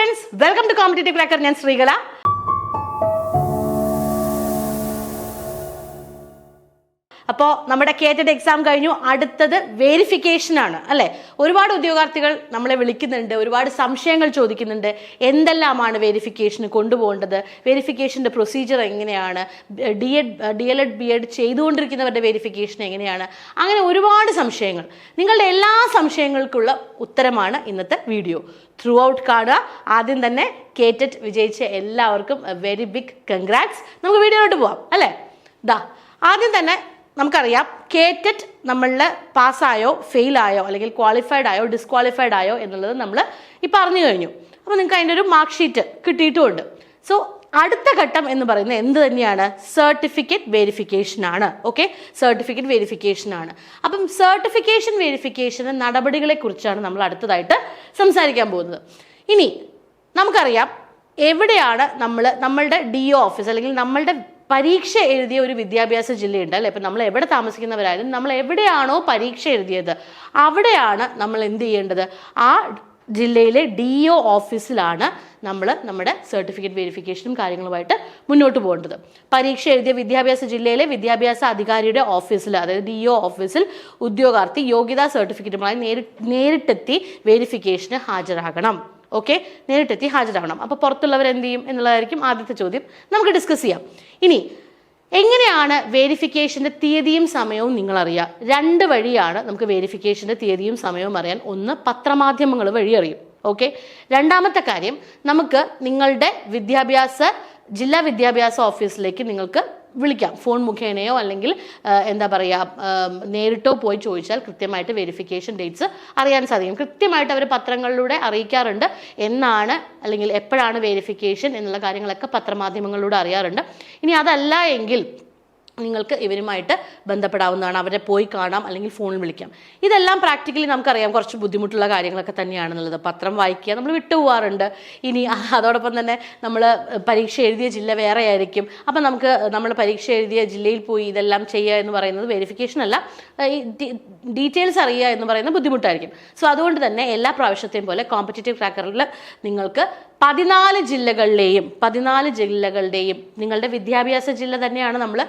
Friends welcome to Competitive Cracker ഞാൻ ശ്രീകല. അപ്പോൾ നമ്മുടെ കേറ്റഡ് എക്സാം കഴിഞ്ഞു. അടുത്തത് വെരിഫിക്കേഷൻ ആണ് അല്ലേ? ഒരുപാട് ഉദ്യോഗാർത്ഥികൾ നമ്മളെ വിളിക്കുന്നുണ്ട് ഒരുപാട് സംശയങ്ങൾ ചോദിക്കുന്നുണ്ട്. എന്തെല്ലാമാണ് വെരിഫിക്കേഷന് കൊണ്ടുപോകേണ്ടത്? വെരിഫിക്കേഷന്റെ പ്രൊസീജിയർ എങ്ങനെയാണ്? D Ed D El Ed B Ed ചെയ്തുകൊണ്ടിരിക്കുന്നവരുടെ verification എങ്ങനെയാണ്? അങ്ങനെ ഒരുപാട് സംശയങ്ങൾ. നിങ്ങളുടെ എല്ലാ സംശയങ്ങൾക്കുള്ള ഉത്തരമാണ് ഇന്നത്തെ വീഡിയോ ത്രൂ ഔട്ട് കാണുക. ആദ്യം തന്നെ കേറ്ററ്റ് വിജയിച്ച എല്ലാവർക്കും വെരി ബിഗ് കൺഗ്രാറ്റ്സ് നമുക്ക് വീഡിയോയിലോട്ട് പോവാം അല്ലേ? ദാ ആദ്യം തന്നെ നമുക്കറിയാം കേറ്ററ്റ് നമ്മളിൽ പാസ്സായോ ഫെയിലായോ അല്ലെങ്കിൽ ക്വാളിഫൈഡ് ആയോ ഡിസ്ക്വാളിഫൈഡ് ആയോ എന്നുള്ളത് നമ്മൾ ഈ പറഞ്ഞു കഴിഞ്ഞു. അപ്പോൾ നിങ്ങൾക്ക് അതിന്റെ ഒരു മാർക്ക് ഷീറ്റ് കിട്ടിയിട്ടുമുണ്ട്. സോ അടുത്ത ഘട്ടം എന്ന് പറയുന്നത് എന്ത് തന്നെയാണ്? സർട്ടിഫിക്കറ്റ് വെരിഫിക്കേഷൻ ആണ്. ഓക്കെ സർട്ടിഫിക്കറ്റ് വെരിഫിക്കേഷൻ ആണ്. അപ്പം സർട്ടിഫിക്കേഷൻ വെരിഫിക്കേഷന് നടപടികളെ കുറിച്ചാണ് നമ്മൾ അടുത്തതായിട്ട് സംസാരിക്കാൻ പോകുന്നത്. ഇനി നമുക്കറിയാം എവിടെയാണ് നമ്മൾ നമ്മളുടെ ഡി ഓഫീസ് അല്ലെങ്കിൽ നമ്മളുടെ പരീക്ഷ എഴുതിയ ഒരു വിദ്യാഭ്യാസ ജില്ലയുണ്ട് അല്ലെ? ഇപ്പം നമ്മൾ എവിടെ താമസിക്കുന്നവരായാലും നമ്മൾ എവിടെയാണോ പരീക്ഷ എഴുതിയത് അവിടെയാണ് നമ്മൾ എന്ത് ചെയ്യേണ്ടത്? ആ ജില്ലയിലെ ഡി ഒ ഓഫീസിലാണ് നമ്മൾ നമ്മുടെ സർട്ടിഫിക്കറ്റ് വെരിഫിക്കേഷനും കാര്യങ്ങളുമായിട്ട് മുന്നോട്ട് പോകേണ്ടത്. പരീക്ഷ എഴുതിയ വിദ്യാഭ്യാസ ജില്ലയിലെ വിദ്യാഭ്യാസ അധികാരിയുടെ ഓഫീസിൽ അതായത് ഡി ഒ ഓഫീസിൽ ഉദ്യോഗാർത്ഥി യോഗ്യതാ സർട്ടിഫിക്കറ്റുമായി നേരി നേരിട്ടെത്തി വെരിഫിക്കേഷന് ഹാജരാകണം. ഓക്കെ? നേരിട്ടെത്തി ഹാജരാകണം അപ്പോൾ പുറത്തുള്ളവർ എന്ത് ചെയ്യും എന്നുള്ളതായിരിക്കും ആദ്യത്തെ ചോദ്യം. നമുക്ക് ഡിസ്കസ് ചെയ്യാം. ഇനി എങ്ങനെയാണ് വേരിഫിക്കേഷന്റെ തീയതിയും സമയവും നിങ്ങൾ രണ്ട് വഴിയാണ് നമുക്ക് വേരിഫിക്കേഷന്റെ തീയതിയും സമയവും അറിയാൻ. ഒന്ന് പത്രമാധ്യമങ്ങൾ വഴി അറിയും. ഓക്കെ? രണ്ടാമത്തെ കാര്യം നമുക്ക് നിങ്ങളുടെ വിദ്യാഭ്യാസ ജില്ലാ വിദ്യാഭ്യാസ ഓഫീസിലേക്ക് നിങ്ങൾക്ക് വിളിക്കാം. ഫോൺ മുഖേനയോ അല്ലെങ്കിൽ എന്താ പറയുക നേരിട്ടോ പോയി ചോദിച്ചാൽ കൃത്യമായിട്ട് വെരിഫിക്കേഷൻ ഡേറ്റ്സ് അറിയാൻ സാധിക്കും. കൃത്യമായിട്ട് അവർ പത്രങ്ങളിലൂടെ അറിയിക്കാറുണ്ട് എന്നാണ് അല്ലെങ്കിൽ എപ്പോഴാണ് വെരിഫിക്കേഷൻ എന്നുള്ള കാര്യങ്ങളൊക്കെ പത്രമാധ്യമങ്ങളിലൂടെ അറിയാറുണ്ട്. ഇനി അതല്ല എങ്കിൽ നിങ്ങൾക്ക് ഇവരുമായിട്ട് ബന്ധപ്പെടാവുന്നതാണ്. അവരെ പോയി കാണാം അല്ലെങ്കിൽ ഫോണിൽ വിളിക്കാം. ഇതെല്ലാം പ്രാക്ടിക്കലി നമുക്കറിയാം. കുറച്ച് ബുദ്ധിമുട്ടുള്ള കാര്യങ്ങളൊക്കെ തന്നെയാണെന്നുള്ളത്. പത്രം വായിക്കുക നമ്മൾ വിട്ടുപോകാറുണ്ട് ഇനി അതോടൊപ്പം തന്നെ നമ്മൾ പരീക്ഷ എഴുതിയ ജില്ല വേറെ ആയിരിക്കും. അപ്പം നമുക്ക് നമ്മൾ പരീക്ഷ എഴുതിയ ജില്ലയിൽ പോയി ഇതെല്ലാം ചെയ്യുക എന്ന് പറയുന്നത് വെരിഫിക്കേഷൻ അല്ല. ഡീറ്റെയിൽസ് അറിയുക എന്ന് പറയുന്നത് ബുദ്ധിമുട്ടായിരിക്കും. സോ അതുകൊണ്ട് തന്നെ എല്ലാ പ്രാവശ്യത്തെയും പോലെ കോമ്പറ്റേറ്റീവ് ക്രാക്കറിൽ നിങ്ങൾക്ക് പതിനാല് ജില്ലകളിലെയും പതിനാല് ജില്ലകളുടെയും നിങ്ങളുടെ വിദ്യാഭ്യാസ ജില്ല തന്നെയാണ് നമ്മൾ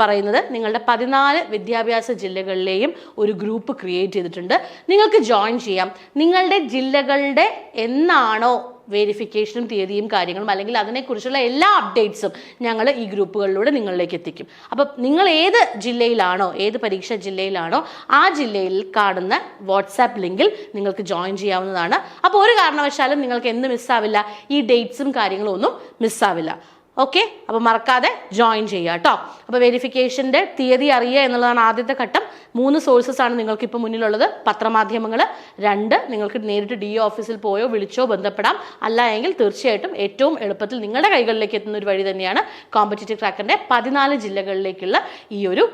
പറയുന്നത്. നിങ്ങളുടെ പതിനാല് വിദ്യാഭ്യാസ ജില്ലകളിലെയും ഒരു ഗ്രൂപ്പ് ക്രിയേറ്റ് ചെയ്തിട്ടുണ്ട്. നിങ്ങൾക്ക് ജോയിൻ ചെയ്യാം. നിങ്ങളുടെ ജില്ലകളുടെ എന്നാണോ വെരിഫിക്കേഷനും തീയതിയും കാര്യങ്ങളും അല്ലെങ്കിൽ അതിനെക്കുറിച്ചുള്ള എല്ലാ അപ്ഡേറ്റ്സും ഞങ്ങൾ ഈ ഗ്രൂപ്പുകളിലൂടെ നിങ്ങളിലേക്ക് എത്തിക്കും. അപ്പം നിങ്ങൾ ഏത് ജില്ലയിലാണോ ഏത് പരീക്ഷാ ജില്ലയിലാണോ ആ ജില്ലയിൽ കാണുന്ന വാട്സാപ്പ് ലിങ്കിൽ നിങ്ങൾക്ക് ജോയിൻ ചെയ്യാവുന്നതാണ്. അപ്പോൾ ഒരു കാരണവശാലും നിങ്ങൾക്ക് എന്ത് മിസ്സാവില്ല ഈ ഡേറ്റ്സും കാര്യങ്ങളും ഒന്നും മിസ്സാവില്ല ഓക്കെ അപ്പോൾ മറക്കാതെ ജോയിൻ ചെയ്യുക കേട്ടോ അപ്പോൾ വെരിഫിക്കേഷന്റെ തീയതി അറിയുക എന്നുള്ളതാണ് ആദ്യത്തെ ഘട്ടം. മൂന്ന് സോഴ്സസ് ആണ് നിങ്ങൾക്ക് ഇപ്പോൾ മുന്നിലുള്ളത്. പത്രമാധ്യമങ്ങൾ രണ്ട് നിങ്ങൾക്ക് നേരിട്ട് ഡി ഓഫീസിൽ പോയോ വിളിച്ചോ ബന്ധപ്പെടാം. അല്ല എങ്കിൽ തീർച്ചയായിട്ടും ഏറ്റവും എളുപ്പത്തിൽ നിങ്ങളുടെ കൈകളിലേക്ക് എത്തുന്ന ഒരു വഴി തന്നെയാണ് കോമ്പറ്റേറ്റീവ് ട്രാക്കറിന്റെ പതിനാല് ജില്ലകളിലേക്കുള്ള ഈ ഒരു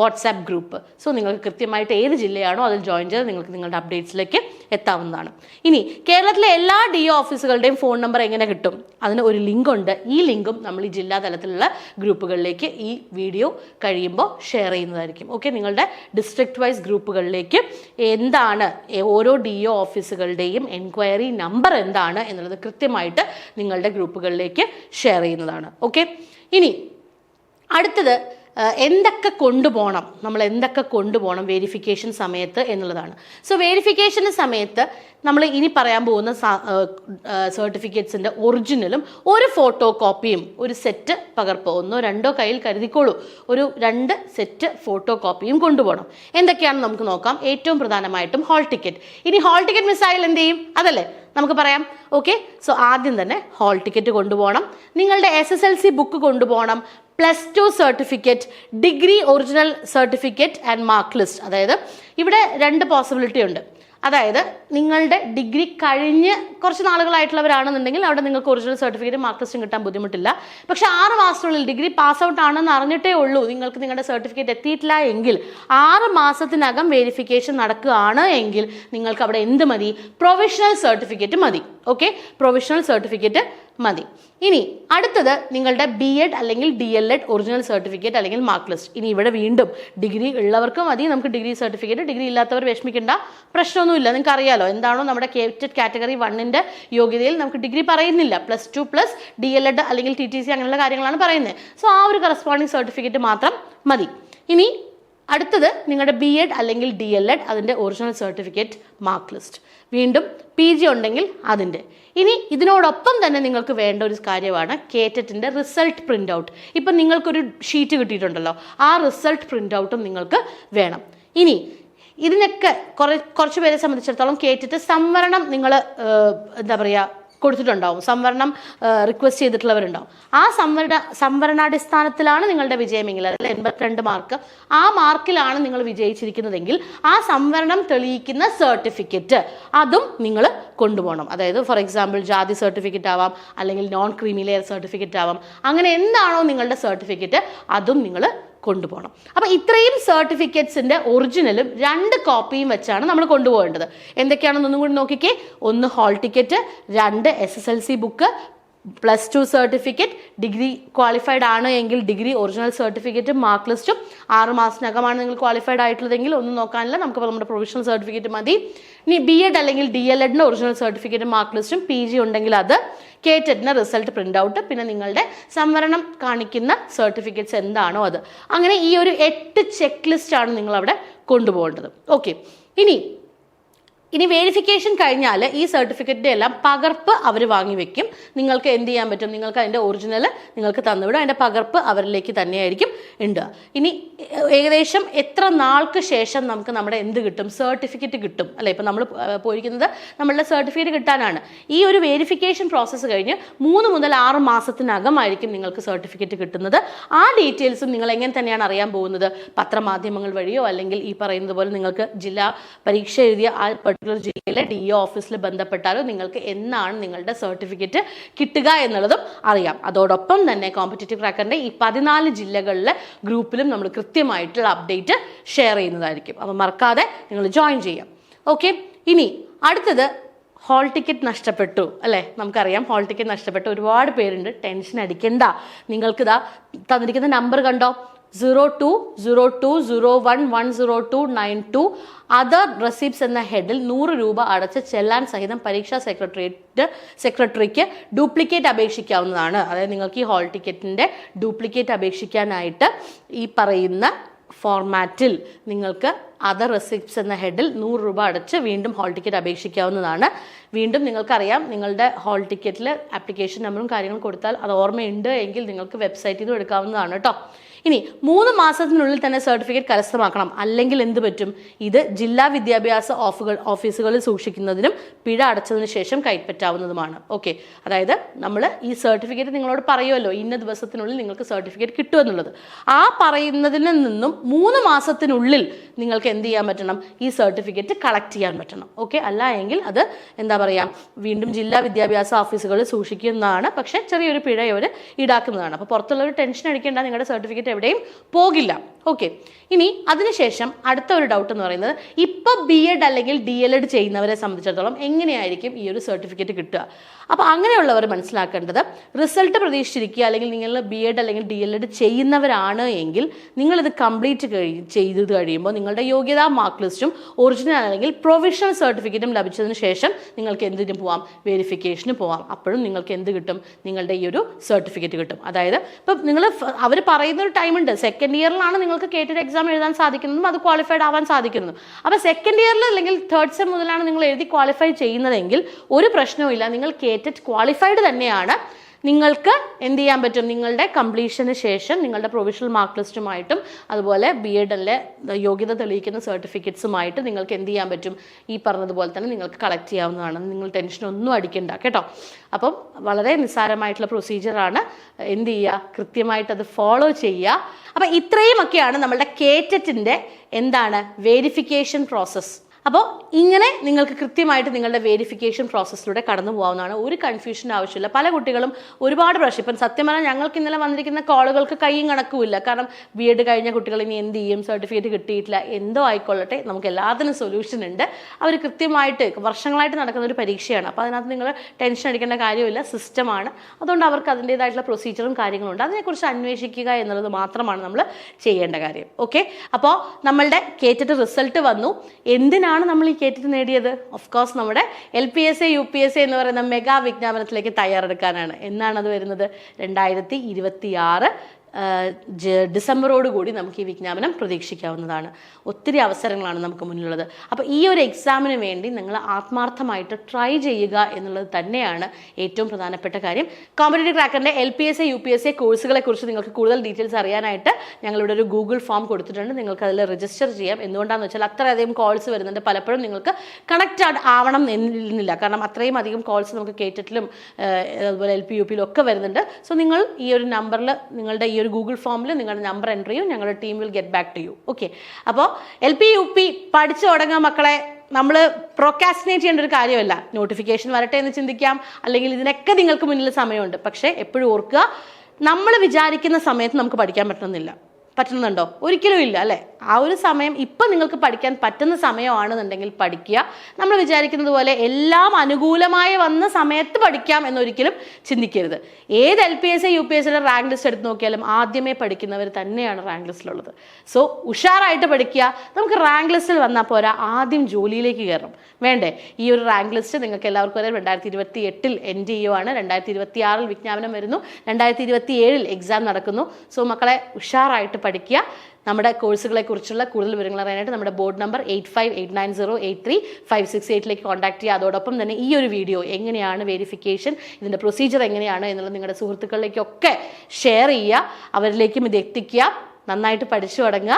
വാട്സാപ്പ് ഗ്രൂപ്പ് സോ നിങ്ങൾക്ക് കൃത്യമായിട്ട് ഏത് ജില്ലയാണോ അതിൽ ജോയിൻ ചെയ്ത് നിങ്ങൾക്ക് നിങ്ങളുടെ അപ്ഡേറ്റ്സിലേക്ക് എത്താവുന്നതാണ്. ഇനി കേരളത്തിലെ എല്ലാ ഡി ഓഫീസുകളുടെയും ഫോൺ നമ്പർ എങ്ങനെ കിട്ടും? അതിന് ഒരു ലിങ്ക് ഉണ്ട്. ഈ ലിങ്കും നമ്മൾ ഈ ജില്ലാ തലത്തിലുള്ള ഗ്രൂപ്പുകളിലേക്ക് ഈ വീഡിയോ കഴിയുമ്പോൾ ഷെയർ ചെയ്യുന്നതായിരിക്കും. ഓക്കെ നിങ്ങളുടെ ഡിസ്ട്രിക്ട് വൈസ് ഗ്രൂപ്പുകളിലേക്ക് എന്താണ് ഓരോ ഡി ഒ ഓഫീസുകളുടെയും എൻക്വയറി നമ്പർ എന്താണ് എന്നുള്ളത് കൃത്യമായിട്ട് നിങ്ങളുടെ ഗ്രൂപ്പുകളിലേക്ക് ഷെയർ ചെയ്യുന്നതാണ്. ഓക്കെ ഇനി അടുത്തത് എന്തൊക്കെ കൊണ്ടുപോകണം? നമ്മൾ എന്തൊക്കെ കൊണ്ടുപോകണം വെരിഫിക്കേഷൻ സമയത്ത് എന്നുള്ളതാണ്. സോ വേരിഫിക്കേഷന്റെ സമയത്ത് നമ്മൾ ഇനി പറയാൻ പോകുന്ന സർട്ടിഫിക്കറ്റ്സിന്റെ ഒറിജിനലും ഒരു ഫോട്ടോ കോപ്പിയും ഒരു സെറ്റ് പകർപ്പ് ഒന്നോ രണ്ടോ കയ്യിൽ കരുതിക്കോളൂ. ഒരു രണ്ട് സെറ്റ് ഫോട്ടോ കോപ്പിയും കൊണ്ടുപോകണം. എന്തൊക്കെയാണ് നമുക്ക് നോക്കാം. ഏറ്റവും പ്രധാനമായിട്ടും ഹാൾ ടിക്കറ്റ് ഇനി ഹാൾ ടിക്കറ്റ് മിസ്സായാൽ എന്ത് ചെയ്യും? അതല്ലേ? നമുക്ക് പറയാം. ഓക്കെ സോ ആദ്യം തന്നെ ഹാൾ ടിക്കറ്റ് കൊണ്ടുപോകണം. നിങ്ങളുടെ S S L C book കൊണ്ടുപോകണം. Plus two certificate degree original certificate and mark list അതായത് ഇവിടെ രണ്ട് പോസിബിലിറ്റി ഉണ്ട്. അതായത് നിങ്ങളുടെ ഡിഗ്രി കഴിഞ്ഞ് കുറച്ച് നാളുകളായിട്ടുള്ളവരാണെന്നുണ്ടെങ്കിൽ അവിടെ നിങ്ങൾക്ക് ഒറിജിനൽ സർട്ടിഫിക്കറ്റ് മാർക്ക് ലിസ്റ്റും കിട്ടാൻ ബുദ്ധിമുട്ടില്ല. പക്ഷെ ആറ് മാസത്തിനുള്ളിൽ ഡിഗ്രി പാസ് ഔട്ട് ആണെന്ന് അറിഞ്ഞിട്ടേ ഉള്ളൂ നിങ്ങൾക്ക് നിങ്ങളുടെ സർട്ടിഫിക്കറ്റ് എത്തിയിട്ടില്ല എങ്കിൽ. ആറ് മാസത്തിനകം വെരിഫിക്കേഷൻ നടക്കുകയാണ് എങ്കിൽ നിങ്ങൾക്ക് അവിടെ എന്ത് മതി? പ്രൊവിഷണൽ സർട്ടിഫിക്കറ്റ് മതി. ഓക്കെ പ്രൊവിഷണൽ സർട്ടിഫിക്കറ്റ് മതി. ഇനി അടുത്തത് നിങ്ങളുടെ ബി എഡ് അല്ലെങ്കിൽ D El Ed original certificate അല്ലെങ്കിൽ മാർക്ക് ലിസ്റ്റ് ഇനി ഇവിടെ വീണ്ടും ഡിഗ്രി ഉള്ളവർക്ക് മതി. നമുക്ക് ഡിഗ്രി സർട്ടിഫിക്കറ്റ് ഡിഗ്രി ഇല്ലാത്തവർ വിഷമിക്കേണ്ട. പ്രശ്നമൊന്നുമില്ല. നിങ്ങൾക്ക് അറിയാലോ എന്താണോ നമ്മുടെ കേറ്റഡ് കാറ്റഗറി വണ്ണിന്റെ യോഗ്യതയിൽ നമുക്ക് ഡിഗ്രി പറയുന്നില്ല. Plus two plus D El Ed അല്ലെങ്കിൽ ടി ടി സി അങ്ങനെയുള്ള കാര്യങ്ങളാണ് പറയുന്നത്. സോ ആ ഒരു കറസ്പോണ്ടിങ് സർട്ടിഫിക്കറ്റ് മാത്രം മതി. ഇനി അടുത്തത് നിങ്ങളുടെ ബി എഡ് അല്ലെങ്കിൽ ഡി എൽ എഡ് അതിന്റെ ഒറിജിനൽ സർട്ടിഫിക്കറ്റ് മാർക്ക് ലിസ്റ്റ് വീണ്ടും പി ജി ഉണ്ടെങ്കിൽ അതിന്റെ. ഇനി ഇതിനോടൊപ്പം തന്നെ നിങ്ങൾക്ക് വേണ്ട ഒരു കാര്യമാണ് കേറ്ററ്റിന്റെ റിസൾട്ട് പ്രിന്റ് ഔട്ട് ഇപ്പം നിങ്ങൾക്കൊരു ഷീറ്റ് കിട്ടിയിട്ടുണ്ടല്ലോ ആ റിസൾട്ട് പ്രിന്റ് ഔട്ടും നിങ്ങൾക്ക് വേണം. ഇനി ഇതിനൊക്കെ കുറേ കുറച്ച് പേരെ സംബന്ധിച്ചിടത്തോളം കേറ്റിട്ട് സംവരണം നിങ്ങൾ എന്താ പറയുക കൊടുത്തിട്ടുണ്ടാവും. സംവരണം റിക്വസ്റ്റ് ചെയ്തിട്ടുള്ളവരുണ്ടാവും. ആ സംവരണ സംവരണാടിസ്ഥാനത്തിലാണ് നിങ്ങളുടെ വിജയമെങ്കിൽ അതിൽ എൺപത്തിരണ്ട് മാർക്ക് ആ മാർക്കിലാണ് നിങ്ങൾ വിജയിച്ചിരിക്കുന്നതെങ്കിൽ ആ സംവരണം തെളിയിക്കുന്ന സർട്ടിഫിക്കറ്റ് അതും നിങ്ങൾ കൊണ്ടുപോകണം. അതായത് ഫോർ എക്സാമ്പിൾ ജാതി സർട്ടിഫിക്കറ്റ് ആവാം അല്ലെങ്കിൽ നോൺ ക്രീമി ലെയർ സർട്ടിഫിക്കറ്റ് ആവാം അങ്ങനെ എന്താണോ നിങ്ങളുടെ സർട്ടിഫിക്കറ്റ് അതും നിങ്ങൾ കൊണ്ടുപോകണം. അപ്പം ഇത്രയും സർട്ടിഫിക്കറ്റ്സിന്റെ ഒറിജിനലും രണ്ട് കോപ്പിയും വെച്ചാണ് നമ്മൾ കൊണ്ടുപോകേണ്ടത്. എന്തൊക്കെയാണെന്നൊന്നും കൂടി നോക്കിക്കേ. ഒന്ന് ഹാൾ ടിക്കറ്റ് രണ്ട് S S L C book plus two certificate degree qualified ആണ് എങ്കിൽ ഡിഗ്രി ഒറിജിനൽ സർട്ടിഫിക്കറ്റും മാർക്ക് ലിസ്റ്റും ആറ് മാസത്തിനകമാണ് നിങ്ങൾ ക്വാളിഫൈഡ് ആയിട്ടുള്ളതെങ്കിൽ ഒന്നും നോക്കാനില്ല. നമുക്ക് നമ്മുടെ പ്രൊവിഷണൽ സർട്ടിഫിക്കറ്റ് മതി. ഇനി ബി എഡ് അല്ലെങ്കിൽ ഡി എൽ എഡിന്റെ ഒറിജിനൽ സർട്ടിഫിക്കറ്റും മാർക്ക് ലിസ്റ്റും പി ജി ഉണ്ടെങ്കിൽ അത് കേറ്റഡിന് റിസൾട്ട് പ്രിന്റ് ഔട്ട് പിന്നെ നിങ്ങളുടെ സംവരണം കാണിക്കുന്ന സർട്ടിഫിക്കറ്റ്സ് എന്താണോ അത്. അങ്ങനെ ഈ ഒരു എട്ട് ചെക്ക് ലിസ്റ്റാണ് നിങ്ങൾ അവിടെ കൊണ്ടുപോകേണ്ടത്. ഓക്കെ ഇനി ഇനി വെരിഫിക്കേഷൻ കഴിഞ്ഞാൽ ഈ സർട്ടിഫിക്കറ്റിന്റെ എല്ലാം പകർപ്പ് അവർ വാങ്ങി വെക്കും. നിങ്ങൾക്ക് എന്ത് ചെയ്യാൻ പറ്റും? നിങ്ങൾക്ക് അതിന്റെ ഒറിജിനൽ നിങ്ങൾക്ക് തന്നുവിടും. അതിന്റെ പകർപ്പ് അവരിലേക്ക് തന്നെയായിരിക്കും ഉണ്ട് ഇനി ഏകദേശം എത്ര നാൾക്ക് ശേഷം നമുക്ക് നമ്മുടെ എന്ത് കിട്ടും? സർട്ടിഫിക്കറ്റ് കിട്ടും. അല്ലേ? ഇപ്പം നമ്മൾ പോയിരിക്കുന്നത് നമ്മളുടെ സർട്ടിഫിക്കറ്റ് കിട്ടാനാണ്. ഈ ഒരു വെരിഫിക്കേഷൻ പ്രോസസ്സ് കഴിഞ്ഞ് മൂന്ന് മുതൽ ആറ് മാസത്തിനകം ആയിരിക്കും നിങ്ങൾക്ക് സർട്ടിഫിക്കറ്റ് കിട്ടുന്നത്. ആ ഡീറ്റെയിൽസും നിങ്ങൾ എങ്ങനെ തന്നെയാണ് അറിയാൻ പോകുന്നത്? പത്രമാധ്യമങ്ങൾ വഴിയോ അല്ലെങ്കിൽ ഈ പറയുന്നത് പോലെ നിങ്ങൾക്ക് ജില്ലാ പരീക്ഷ എഴുതിയ ആ പർട്ടിക്കുലർ ജില്ലയിലെ ഡി ഒ ഓഫീസിൽ ബന്ധപ്പെട്ടാലും നിങ്ങൾക്ക് എന്നാണ് നിങ്ങളുടെ സർട്ടിഫിക്കറ്റ് കിട്ടുക എന്നുള്ളതും അറിയാം. അതോടൊപ്പം തന്നെ കോമ്പറ്റേറ്റീവ് ക്രാക്കറിന്റെ ഈ പതിനാല് ജില്ലകളിലെ ഗ്രൂപ്പിലും നമ്മൾ കൃത്യമായിട്ടുള്ള അപ്ഡേറ്റ് ഷെയർ ചെയ്യുന്നതായിരിക്കും. അപ്പോൾ മറക്കാതെ നിങ്ങൾ ജോയിൻ ചെയ്യാം. ഓക്കെ ഇനി അടുത്തത് ഹോൾ ടിക്കറ്റ് നഷ്ടപ്പെട്ടു. അല്ലേ? നമുക്കറിയാം ഹോൾ ടിക്കറ്റ് നഷ്ടപ്പെട്ടു ഒരുപാട് പേരുണ്ട്. ടെൻഷൻ അടിക്കണ്ട. നിങ്ങൾക്കിതാ തന്നിരിക്കുന്ന നമ്പർ കണ്ടോ? Zero two zero two zero one one zero two nine two other receipts എന്ന ഹെഡിൽ നൂറ് രൂപ അടച്ച് ചെല്ലാൻ സഹിതം പരീക്ഷാ സെക്രട്ടേറിയറ്റ് സെക്രട്ടറിക്ക് ഡ്യൂപ്ലിക്കേറ്റ് അപേക്ഷിക്കാവുന്നതാണ്. അതായത് നിങ്ങൾക്ക് ഈ ഹാൾ ടിക്കറ്റിന്റെ ഡ്യൂപ്ലിക്കേറ്റ് അപേക്ഷിക്കാനായിട്ട് ഈ പറയുന്ന ഫോർമാറ്റിൽ നിങ്ങൾക്ക് അതർ റെസിപ്റ്റ്സ് എന്ന ഹെഡിൽ നൂറ് രൂപ അടച്ച് വീണ്ടും ഹാൾ ടിക്കറ്റ് അപേക്ഷിക്കാവുന്നതാണ്. വീണ്ടും നിങ്ങൾക്കറിയാം നിങ്ങളുടെ ഹാൾ ടിക്കറ്റിൽ ആപ്ലിക്കേഷൻ നമ്പറും കാര്യങ്ങളും കൊടുത്താൽ അത് ഓർമ്മയുണ്ട് എങ്കിൽ നിങ്ങൾക്ക് വെബ്സൈറ്റിൽ നിന്ന് എടുക്കാവുന്നതാണ് കേട്ടോ ഇനി മൂന്ന് മാസത്തിനുള്ളിൽ തന്നെ സർട്ടിഫിക്കറ്റ് കരസ്ഥമാക്കണം. അല്ലെങ്കിൽ എന്ത് പറ്റും? ഇത് ജില്ലാ വിദ്യാഭ്യാസ ഓഫുകൾ ഓഫീസുകളിൽ സൂക്ഷിക്കുന്നതിനും പിഴ അടച്ചതിന് ശേഷം കൈപ്പറ്റാവുന്നതുമാണ്. ഓക്കെ അതായത് നമ്മൾ ഈ സർട്ടിഫിക്കറ്റ് നിങ്ങളോട് പറയുമല്ലോ ഇന്ന ദിവസത്തിനുള്ളിൽ നിങ്ങൾക്ക് സർട്ടിഫിക്കറ്റ് കിട്ടുമെന്നുള്ളത്. ആ പറയുന്നതിൽ നിന്നും മൂന്ന് മാസത്തിനുള്ളിൽ നിങ്ങൾക്ക് എന്ത് ചെയ്യാൻ പറ്റണം? ഈ സർട്ടിഫിക്കറ്റ് കളക്ട് ചെയ്യാൻ പറ്റണം. ഓക്കെ അല്ല എങ്കിൽ അത് എന്താ പറയുക വീണ്ടും ജില്ലാ വിദ്യാഭ്യാസ ഓഫീസുകളിൽ സൂക്ഷിക്കുന്നതാണ്. പക്ഷേ ചെറിയൊരു പിഴ അവർ ഈടാക്കുന്നതാണ്. അപ്പോൾ പുറത്തുള്ളൊരു ടെൻഷൻ അടിക്കേണ്ട. നിങ്ങളുടെ സർട്ടിഫിക്കറ്റ് എവിടെയും പോകില്ല. ഓക്കെ ഇനി അതിനുശേഷം അടുത്ത ഒരു ഡൗട്ട് എന്ന് പറയുന്നത് ഇപ്പോൾ ബി എഡ് അല്ലെങ്കിൽ ഡി എൽ എഡ് ചെയ്യുന്നവരെ സംബന്ധിച്ചിടത്തോളം എങ്ങനെയായിരിക്കും ഈ ഒരു സർട്ടിഫിക്കറ്റ് കിട്ടുക? അപ്പോൾ അങ്ങനെയുള്ളവർ മനസ്സിലാക്കേണ്ടത് റിസൾട്ട് പ്രതീക്ഷിച്ചിരിക്കുക അല്ലെങ്കിൽ നിങ്ങൾ ബി എഡ് അല്ലെങ്കിൽ ഡി എൽ എഡ് ചെയ്യുന്നവരാണ് എങ്കിൽ നിങ്ങളിത് കംപ്ലീറ്റ് കഴി ചെയ്ത് കഴിയുമ്പോൾ നിങ്ങളുടെ യോഗ്യതാ മാർക്ക് ലിസ്റ്റും ഒറിജിനൽ അല്ലെങ്കിൽ പ്രൊവിഷണൽ സർട്ടിഫിക്കറ്റും ലഭിച്ചതിന് ശേഷം നിങ്ങൾക്ക് എന്തിനു പോവാം? വെരിഫിക്കേഷന് പോവാം. അപ്പോഴും നിങ്ങൾക്ക് എന്ത് കിട്ടും? നിങ്ങളുടെ ഈ ഒരു സർട്ടിഫിക്കറ്റ് കിട്ടും. അതായത് ഇപ്പം നിങ്ങൾ അവർ പറയുന്ന ഒരു ടൈമുണ്ട് സെക്കൻഡ് ഇയറിലാണ് നിങ്ങൾക്ക് കേട്ടിട്ട് എക്സാം എഴുതാൻ സാധിക്കുന്നതും അത് ക്വാളിഫൈഡ് ആവാൻ സാധിക്കുന്നു. അപ്പോൾ സെക്കൻഡ് ഇയറിൽ അല്ലെങ്കിൽ തേർഡ് സെം മുതലാണ് നിങ്ങൾ എഴുതി ക്വാളിഫൈ ചെയ്യുന്നതെങ്കിൽ ഒരു പ്രശ്നവും നിങ്ങൾ കേറ്ററ്റ് ക്വാളിഫൈഡ് തന്നെയാണ്. നിങ്ങൾക്ക് എന്ത് ചെയ്യാൻ പറ്റും? നിങ്ങളുടെ കംപ്ലീഷന് ശേഷം നിങ്ങളുടെ പ്രൊവിഷണൽ മാർക്ക് ലിസ്റ്റുമായിട്ടും അതുപോലെ ബി എഡിലെ യോഗ്യത തെളിയിക്കുന്ന സർട്ടിഫിക്കറ്റ്സുമായിട്ട് നിങ്ങൾക്ക് എന്ത് ചെയ്യാൻ പറ്റും? ഈ പറഞ്ഞതുപോലെ തന്നെ നിങ്ങൾക്ക് കളക്ട് ചെയ്യാവുന്നതാണ്. നിങ്ങൾ ടെൻഷൻ ഒന്നും അടിക്കണ്ട കേട്ടോ? അപ്പം വളരെ നിസ്സാരമായിട്ടുള്ള പ്രൊസീജിയറാണ് എന്ത് ചെയ്യുക? കൃത്യമായിട്ട് അത് ഫോളോ ചെയ്യുക. അപ്പം ഇത്രയുമൊക്കെയാണ് നമ്മളുടെ കേറ്ററ്റിന്റെ എന്താണ്? വെരിഫിക്കേഷൻ പ്രോസസ്സ് അപ്പോൾ ഇങ്ങനെ നിങ്ങൾക്ക് കൃത്യമായിട്ട് നിങ്ങളുടെ വെരിഫിക്കേഷൻ പ്രോസസ്സിലൂടെ കടന്നു പോകാവുന്നതാണ്. ഒരു കൺഫ്യൂഷൻ ആവശ്യമില്ല. പല കുട്ടികളും ഒരുപാട് പ്രാവശ്യം ഇപ്പം സത്യം പറഞ്ഞാൽ ഞങ്ങൾക്ക് ഇന്നലെ വന്നിരിക്കുന്ന കോളുകൾക്ക് കൈയും കണക്കുമില്ല. കാരണം ബി എഡ് കഴിഞ്ഞ കുട്ടികൾ ഇനി എന്ത് ചെയ്യും? സർട്ടിഫിക്കറ്റ് കിട്ടിയിട്ടില്ല. എന്തോ ആയിക്കൊള്ളട്ടെ. നമുക്ക് എല്ലാത്തിനും സൊല്യൂഷൻ ഉണ്ട്. അവർ കൃത്യമായിട്ട് വർഷങ്ങളായിട്ട് നടക്കുന്ന ഒരു പരീക്ഷയാണ്. അപ്പോൾ അതിനകത്ത് നിങ്ങൾ ടെൻഷൻ അടിക്കേണ്ട കാര്യമില്ല. സിസ്റ്റമാണ് അതുകൊണ്ട് അവർക്ക് അതിന്റേതായിട്ടുള്ള പ്രൊസീജിയറും കാര്യങ്ങളും ഉണ്ട്. അതിനെക്കുറിച്ച് അന്വേഷിക്കുക എന്നുള്ളത് മാത്രമാണ് നമ്മൾ ചെയ്യേണ്ട കാര്യം. ഓക്കെ അപ്പോൾ നമ്മളുടെ കേറ്റിട്ട് റിസൾട്ട് വന്നു. എന്തിനാണ് നമ്മൾ ഈ കേറ്റിട്ട് നേടിയത്. ഓഫ് കോഴ്സ് നമ്മുടെ L P S A U P S A എന്ന് പറയുന്ന മെഗാ വിജ്ഞാപനത്തിലേക്ക് തയ്യാറെടുക്കാനാണ്. എന്നാണ് അത് വരുന്നത്? രണ്ടായിരത്തി ഇരുപത്തി ആറ് ഡിസംബറോട് കൂടി നമുക്ക് ഈ വിജ്ഞാപനം പ്രതീക്ഷിക്കാവുന്നതാണ്. ഒത്തിരി അവസരങ്ങളാണ് നമുക്ക് മുന്നിലുള്ളത്. അപ്പോൾ ഈ ഒരു എക്സാമിന് വേണ്ടി നിങ്ങൾ ആത്മാർത്ഥമായിട്ട് ട്രൈ ചെയ്യുക എന്നുള്ളത് തന്നെയാണ് ഏറ്റവും പ്രധാനപ്പെട്ട കാര്യം. Competitive ക്രാക്കറിന്റെ L P S A U P S A കോഴ്സുകളെ കുറിച്ച് നിങ്ങൾക്ക് കൂടുതൽ ഡീറ്റെയിൽസ് അറിയാനായിട്ട് ഞങ്ങളിവിടെ ഒരു ഗൂഗിൾ ഫോം കൊടുത്തിട്ടുണ്ട്. നിങ്ങൾക്ക് അതിൽ രജിസ്റ്റർ ചെയ്യാം. എന്തുകൊണ്ടാണെന്ന് വെച്ചാൽ അത്രയധികം കോൾസ് വരുന്നുണ്ട്. പലപ്പോഴും നിങ്ങൾക്ക് കണക്റ്റ് ആവണം എന്നില്ല. കാരണം അത്രയും അധികം കോൾസ് നമുക്ക് കേട്ടിട്ടിലും അതുപോലെ എൽ പി യു പിയിലും ഒക്കെ വരുന്നുണ്ട്. സോ നിങ്ങൾ ഈ ഒരു നമ്പറിൽ നിങ്ങളുടെ ഈ ഒരു ഗൂഗിൾ ഫോമിൽ നിങ്ങളുടെ നമ്പർ എന്റർ ചെയ്യും ഞങ്ങളുടെ team will get back to you okay അപ്പോൾ എൽ പി യു പി പഠിച്ചു തുടങ്ങുക മക്കളെ. നമ്മൾ പ്രൊക്കാസിനേറ്റ് ചെയ്യേണ്ട ഒരു കാര്യമല്ല. നോട്ടിഫിക്കേഷൻ വരട്ടെ എന്ന് ചിന്തിക്കാം. അല്ലെങ്കിൽ ഇതിനൊക്കെ നിങ്ങൾക്ക് മുന്നിൽ സമയമുണ്ട്. പക്ഷേ എപ്പോഴും ഓർക്കുക നമ്മൾ വിചാരിക്കുന്ന സമയത്ത് നമുക്ക് പഠിക്കാൻ പറ്റണമെന്നില്ല പറ്റുന്നുണ്ടോ? ഒരിക്കലും ഇല്ല അല്ലേ? ആ ഒരു സമയം ഇപ്പം നിങ്ങൾക്ക് പഠിക്കാൻ പറ്റുന്ന സമയമാണെന്നുണ്ടെങ്കിൽ പഠിക്കുക. നമ്മൾ വിചാരിക്കുന്നത് പോലെ എല്ലാം അനുകൂലമായി വന്ന സമയത്ത് പഠിക്കാം എന്നൊരിക്കലും ചിന്തിക്കരുത്. ഏത് L P S U P S സിയുടെ റാങ്ക് ലിസ്റ്റ് എടുത്ത് നോക്കിയാലും ആദ്യമേ പഠിക്കുന്നവർ തന്നെയാണ് റാങ്ക് ലിസ്റ്റിലുള്ളത് സോ ഉഷാറായിട്ട് പഠിക്കുക. നമുക്ക് റാങ്ക് ലിസ്റ്റിൽ വന്നാൽ പോരാ ആദ്യം ജോലിയിലേക്ക് കയറണം. വേണ്ടേ? ഈ ഒരു റാങ്ക് ലിസ്റ്റ് നിങ്ങൾക്ക് എല്ലാവർക്കും അറിയാം. രണ്ടായിരത്തി ഇരുപത്തി എട്ടിൽ എൻ ഡി യു ആണ് രണ്ടായിരത്തി ഇരുപത്തി ആറിൽ വിജ്ഞാപനം വരുന്നു. രണ്ടായിരത്തി ഇരുപത്തി ഏഴിൽ എക്സാം നടക്കുന്നു. സോ മക്കളെ ഉഷാറായിട്ട് പഠിക്കുക. നമ്മുടെ കോഴ്സുകളെ കുറിച്ചുള്ള കൂടുതൽ വിവരങ്ങൾ അറിയാനായിട്ട് നമ്മുടെ board number eight five eight nine zero eight three five six എയ്റ്റിലേക്ക് contact ചെയ്യുക. അതോടൊപ്പം തന്നെ ഈ ഒരു വീഡിയോ എങ്ങനെയാണ് വെരിഫിക്കേഷൻ ഇതിന്റെ പ്രൊസീജിയർ എങ്ങനെയാണ് എന്നുള്ളത് നിങ്ങളുടെ സുഹൃത്തുക്കളിലേക്കൊക്കെ ഷെയർ ചെയ്യുക. അവരിലേക്കും ഇത് എത്തിക്കുക. നന്നായിട്ട് പഠിച്ചു തുടങ്ങുക.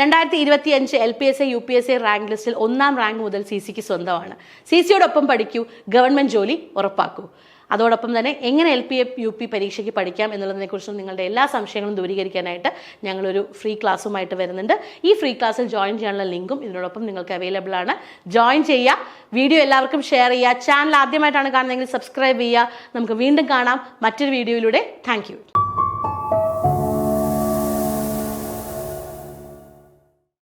രണ്ടായിരത്തി ഇരുപത്തി അഞ്ച് L P S A U P S A rank ലിസ്റ്റിൽ ഒന്നാം റാങ്ക് മുതൽ സി സിക്ക് സ്വന്തമാണ്. സി സിയോടൊപ്പം പഠിക്കൂ. ഗവൺമെന്റ് ജോലി ഉറപ്പാക്കൂ. അതോടൊപ്പം തന്നെ എങ്ങനെ എൽ പി യു പി പരീക്ഷയ്ക്ക് പഠിക്കാം എന്നുള്ളതിനെക്കുറിച്ചും നിങ്ങളുടെ എല്ലാ സംശയങ്ങളും ദൂരീകരിക്കാനായിട്ട് ഞങ്ങളൊരു ഫ്രീ ക്ലാസ്സുമായിട്ട് വരുന്നുണ്ട്. ഈ ഫ്രീ ക്ലാസ്സിൽ ജോയിൻ ചെയ്യാനുള്ള ലിങ്കും ഇതിനോടൊപ്പം നിങ്ങൾക്ക് അവൈലബിൾ ആണ്. ജോയിൻ ചെയ്യുക. വീഡിയോ എല്ലാവർക്കും ഷെയർ ചെയ്യുക. ചാനൽ ആദ്യമായിട്ടാണ് കാണുന്നതെങ്കിൽ സബ്സ്ക്രൈബ് ചെയ്യുക. നമുക്ക് വീണ്ടും കാണാം. മറ്റൊരു വീഡിയോയിലൂടെ. താങ്ക്